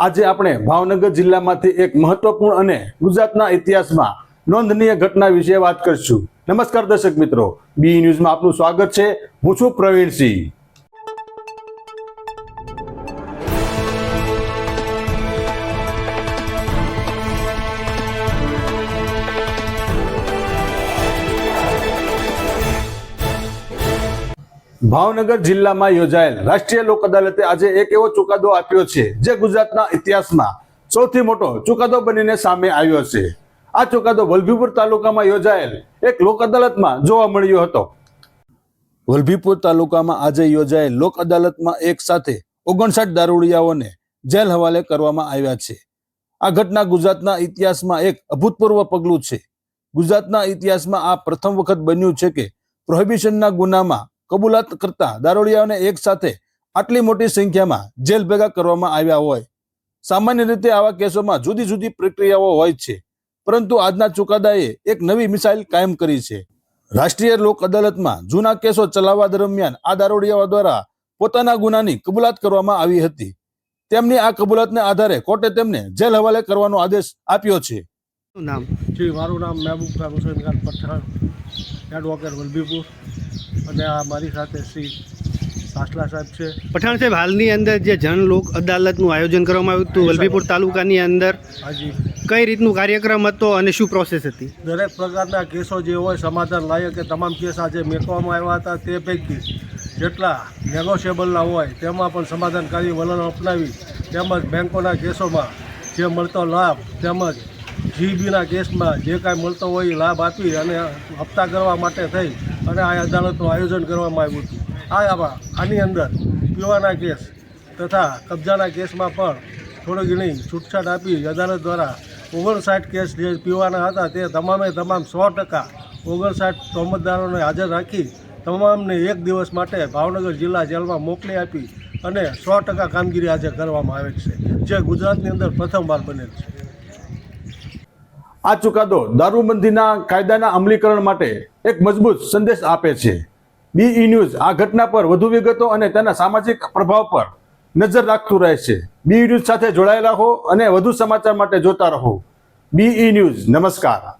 આજે આપણે ભાવનગર જિલ્લામાંથી એક મહત્વપૂર્ણ અને ગુજરાતના ઇતિહાસમાં નોંધનીય ઘટના વિશે વાત કરીશું. નમસ્કાર દર્શક મિત્રો. બી ન્યૂઝમાં આપનું સ્વાગત છે. હું છું પ્રવીણસિંહ. ભાવનગર જિલ્લામાં યોજાયેલ રાષ્ટ્રીય લોક અદાલતે આજે એક એવો ચુકાદો આપ્યો છે, જે ગુજરાતના ઇતિહાસમાં સૌથી મોટો ચુકાદો બનીને સામે આવ્યો છે. આ ચુકાદો વલભીપુર તાલુકામાં યોજાયેલ એક લોક અદાલતમાં જોવા મળ્યો હતો. વલભીપુર તાલુકામાં આજે યોજાયેલ લોક અદાલતમાં એક સાથે ઓગણસાઠ દારૂડિયાઓને જેલ હવાલે કરવામાં આવ્યા છે. આ ઘટના ગુજરાતના ઇતિહાસમાં એક અભૂતપૂર્વ પગલું છે. ગુજરાતના ઇતિહાસમાં આ પ્રથમ વખત બન્યું છે કે પ્રોહિબિશનના ગુનામાં કબૂલાત કરતા દારૂડિયાઓને એક સાથે આટલી મોટી સંખ્યામાં જેલ ભેગા કરવામાં આવ્યા હોય. સામાન્ય રીતે આવા કેસોમાં જુદી જુદી પ્રક્રિયાઓ હોય છે પરંતુ આજના ચુકાદાએ એક નવી મિસાઇલ કાયમ કરી છે. રાષ્ટ્રીય લોક અદાલતમાં જૂના કેસો ચલાવવા દરમિયાન આ દારૂડિયાઓ દ્વારા પોતાના ગુનાની કબૂલાત કરવામાં આવી હતી. તેમની આ કબૂલાતને આધારે કોર્ટે તેમને જેલ હવાલે કરવાનો આદેશ આપ્યો છે. નામ? જી મારું નામ મહેબૂબ ખાન પઠાણ. એડવોકેટ વલભીપુર અને આ મારી સાથે શ્રી સાસલા સાહેબ છે. પઠાણ સાહેબ હાલની અંદર જે જન લોક અદાલતનું આયોજન કરવામાં આવ્યું હતું વલભીપુર તાલુકાની અંદર હાજી. કઈ રીતનું કાર્યક્રમ હતો અને શું પ્રોસેસ હતી? દરેક પ્રકારના કેસો જે હોય સમાધાન લાયક કે તમામ કેસ આજે મેકવામાં આવ્યા હતા તે પૈકી જેટલા નેગોશિયેબલના હોય તેમાં પણ સમાધાનકારી વલણ અપનાવી તેમજ બેંકોના કેસોમાં જે મળતો લાભ તેમજ જીબીના કેસમાં જે કાંઈ મળતો હોય એ લાભ આપી અને હપ્તા કરવા માટે થઈ અને આ અદાલતનું આયોજન કરવામાં આવ્યું હતું. આ આની અંદર પીવાના કેસ તથા કબજાના કેસમાં પણ થોડી ઘણી છૂટછાટ આપી અદાલત દ્વારા ઓગણસાઠ કેસ જે પીવાના હતા તે તમામે તમામ સો ટકા ઓગણસાઠ તોમતદારોને હાજર રાખી તમામને એક દિવસ માટે ભાવનગર જિલ્લા જેલમાં મોકલી આપી અને સો ટકા કામગીરી આજે કરવામાં આવે છે. જે ગુજરાતની અંદર પ્રથમવાર બનેલ છે. આ ચુકાદો દારૂબંધીના કાયદાના અમલીકરણ માટે એક મજબૂત સંદેશ આપે છે. બીઈ ન્યૂઝ આ ઘટના પર વધુ વિગતો અને તેના સામાજિક પ્રભાવ પર નજર રાખતું રહે છે. બીઈ ન્યૂઝ સાથે જોડાયેલા હો અને વધુ સમાચાર માટે જોતા રહો. બીઈ ન્યૂઝ નમસ્કાર.